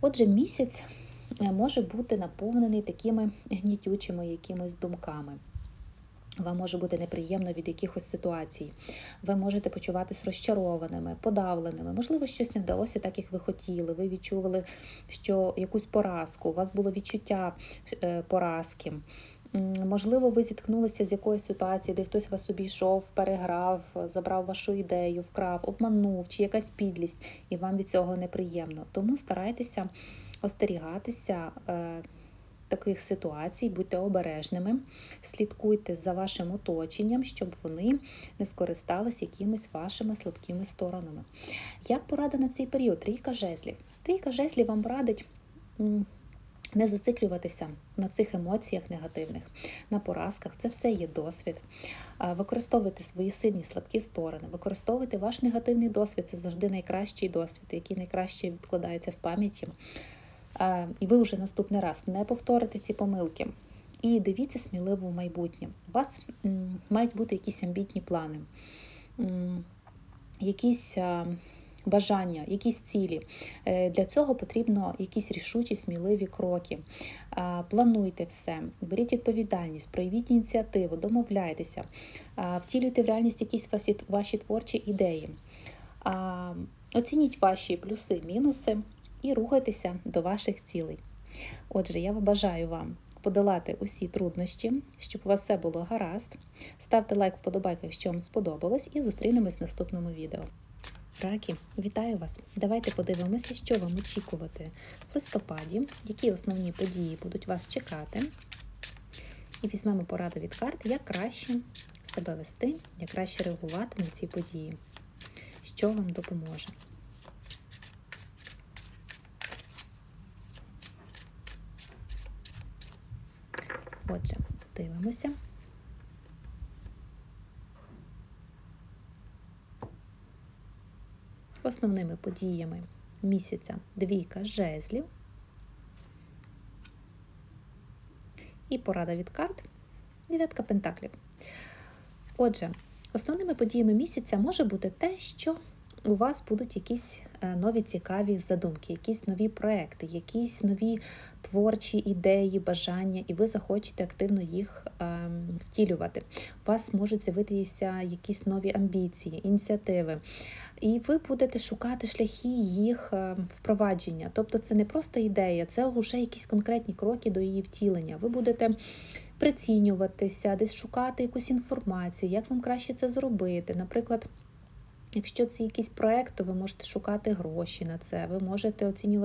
Отже, місяць е, може бути наповнений такими гнітючими якимись думками. Вам може бути неприємно від якихось ситуацій. Ви можете почуватись розчарованими, подавленими. Можливо, щось не вдалося так, як ви хотіли. Ви відчували, що якусь поразку, у вас було відчуття е, поразки. Можливо, ви зіткнулися з якоюсь ситуацією, де хтось вас обійшов, переграв, забрав вашу ідею, вкрав, обманув, чи якась підлість, і вам від цього неприємно. Тому старайтеся остерігатися е, таких ситуацій, будьте обережними, слідкуйте за вашим оточенням, щоб вони не скористались якимись вашими слабкими сторонами. Як порада на цей період? Трійка жезлів. Трійка жезлів вам радить. Не зациклюватися на цих емоціях негативних, на поразках. Це все є досвід. Використовуйте свої сильні слабкі сторони, використовуйте ваш негативний досвід. Це завжди найкращий досвід, який найкраще відкладається в пам'яті. І ви вже наступний раз не повторите ці помилки. І дивіться сміливо в майбутнє. У вас мають бути якісь амбітні плани, якісь бажання, якісь цілі. Е, Для цього потрібно якісь рішучі, сміливі кроки. Плануйте все, беріть відповідальність, проявіть ініціативу, домовляйтеся, втілюйте в реальність якісь ваші, творчі ідеї. Оцініть ваші плюси, мінуси і рухайтеся до ваших цілей. Отже, я бажаю вам подолати усі труднощі, щоб у вас все було гаразд. Ставте лайк вподобайку, якщо вам сподобалось, і зустрінемось в наступному відео. Раки, вітаю вас! Давайте подивимося, що вам очікувати в листопаді, які основні події будуть вас чекати. І візьмемо пораду від карт, як краще себе вести, як краще реагувати на ці події, що вам допоможе. Отже, дивимося. Основними подіями місяця двійка жезлів і порада від карт дев'ятка пентаклів. Отже, основними подіями місяця може бути те, що у вас будуть якісь е, нові цікаві задумки, якісь нові проекти, якісь нові творчі ідеї, бажання, і ви захочете активно їх ем, втілювати. У вас можуть з'явитися якісь нові амбіції, ініціативи. І ви будете шукати шляхи їх е, впровадження. Тобто це не просто ідея, це вже якісь конкретні кроки до її втілення. Ви будете прицінюватися, десь шукати якусь інформацію, як вам краще це зробити. Наприклад, Якщо це якийсь проект, то ви можете шукати гроші на це, ви можете оцінювати